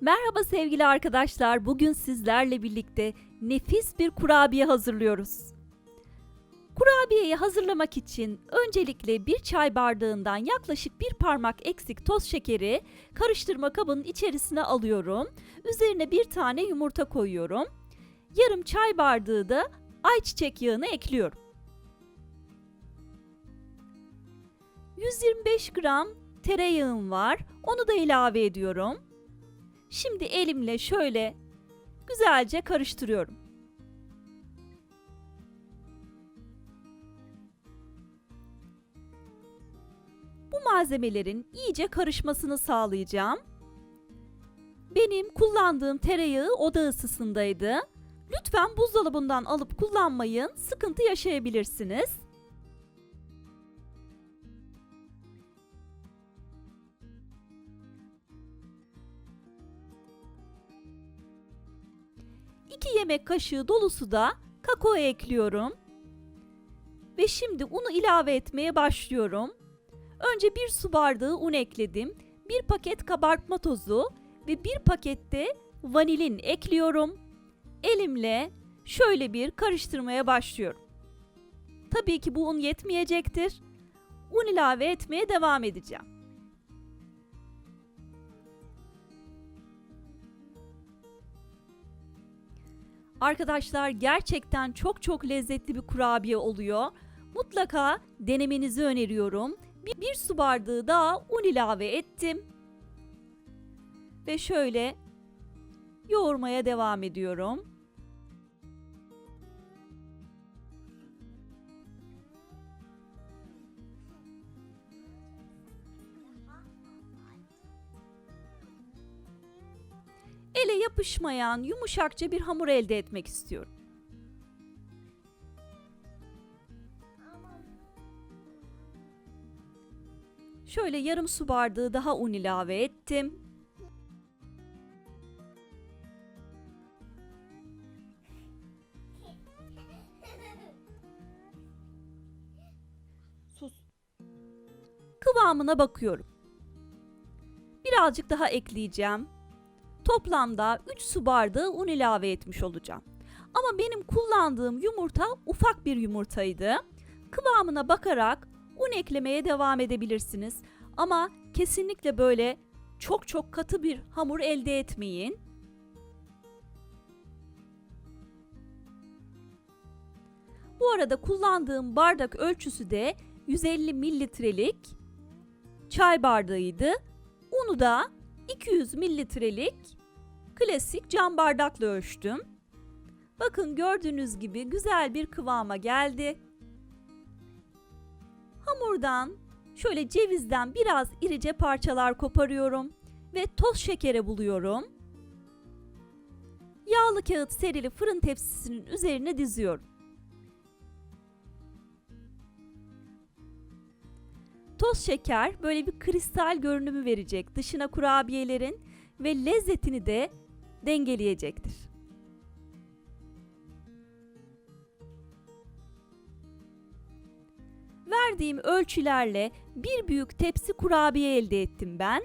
Merhaba sevgili arkadaşlar. Bugün sizlerle birlikte nefis bir kurabiye hazırlıyoruz. Kurabiyeyi hazırlamak için öncelikle bir çay bardağından yaklaşık bir parmak eksik toz şekeri karıştırma kabının içerisine alıyorum. Üzerine bir tane yumurta koyuyorum. Yarım çay bardağı da ayçiçek yağını ekliyorum. 125 gram tereyağım var. Onu da ilave ediyorum. Şimdi elimle şöyle güzelce karıştırıyorum. Bu malzemelerin iyice karışmasını sağlayacağım. Benim kullandığım tereyağı oda ısısındaydı. Lütfen buzdolabından alıp kullanmayın, sıkıntı yaşayabilirsiniz. İki yemek kaşığı dolusu da kakao ekliyorum. Ve şimdi unu ilave etmeye başlıyorum. Önce bir su bardağı un ekledim. Bir paket kabartma tozu ve bir pakette vanilin ekliyorum. Elimle şöyle bir karıştırmaya başlıyorum. Tabii ki bu un yetmeyecektir. Un ilave etmeye devam edeceğim. Arkadaşlar gerçekten çok çok lezzetli bir kurabiye oluyor. Mutlaka denemenizi öneriyorum. Bir, bir su bardağı daha un ilave ettim. Ve şöyle yoğurmaya devam ediyorum. Ele yapışmayan yumuşakça bir hamur elde etmek istiyorum. Şöyle yarım su bardağı daha un ilave ettim. Sus. Kıvamına bakıyorum. Birazcık daha ekleyeceğim toplamda 3 su bardağı un ilave etmiş olacağım. Ama benim kullandığım yumurta ufak bir yumurtaydı. Kıvamına bakarak un eklemeye devam edebilirsiniz. Ama kesinlikle böyle çok çok katı bir hamur elde etmeyin. Bu arada kullandığım bardak ölçüsü de 150 mililitrelik çay bardağıydı. Unu da 200 mililitrelik klasik cam bardakla ölçtüm. Bakın gördüğünüz gibi güzel bir kıvama geldi. Hamurdan şöyle cevizden biraz irice parçalar koparıyorum ve toz şekere buluyorum. Yağlı kağıt serili fırın tepsisinin üzerine diziyorum. Toz şeker böyle bir kristal görünümü verecek dışına kurabiyelerin ve lezzetini de dengeleyecektir. Verdiğim ölçülerle bir büyük tepsi kurabiye elde ettim ben.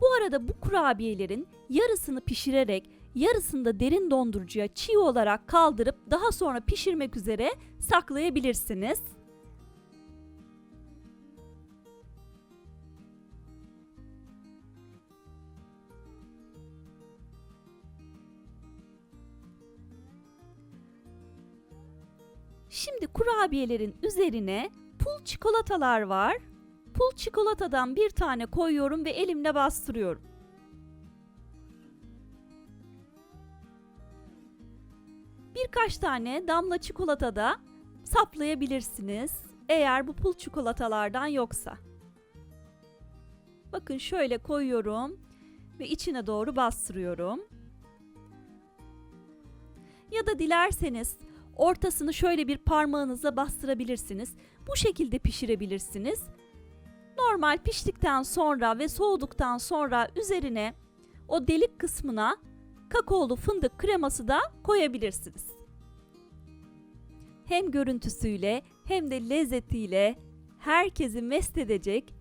Bu arada bu kurabiyelerin yarısını pişirerek yarısını da derin dondurucuya çiğ olarak kaldırıp daha sonra pişirmek üzere saklayabilirsiniz. Şimdi kurabiyelerin üzerine pul çikolatalar var. Pul çikolatadan bir tane koyuyorum ve elimle bastırıyorum. Birkaç tane damla çikolata da saplayabilirsiniz eğer bu pul çikolatalardan yoksa. Bakın şöyle koyuyorum ve içine doğru bastırıyorum. Ya da dilerseniz Ortasını şöyle bir parmağınızla bastırabilirsiniz. Bu şekilde pişirebilirsiniz. Normal piştikten sonra ve soğuduktan sonra üzerine o delik kısmına kakaolu fındık kreması da koyabilirsiniz. Hem görüntüsüyle hem de lezzetiyle herkesi mest edecek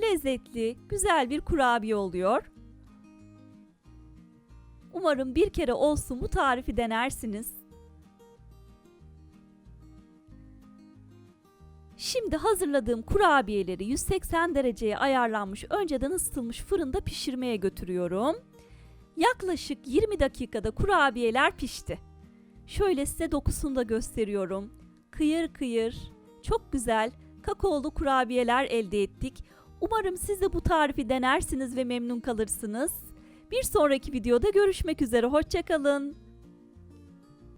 lezzetli, güzel bir kurabiye oluyor. Umarım bir kere olsun bu tarifi denersiniz. Şimdi hazırladığım kurabiyeleri 180 dereceye ayarlanmış önceden ısıtılmış fırında pişirmeye götürüyorum. Yaklaşık 20 dakikada kurabiyeler pişti. Şöyle size dokusunu da gösteriyorum. Kıyır kıyır, çok güzel kakaolu kurabiyeler elde ettik. Umarım siz de bu tarifi denersiniz ve memnun kalırsınız. Bir sonraki videoda görüşmek üzere, hoşçakalın.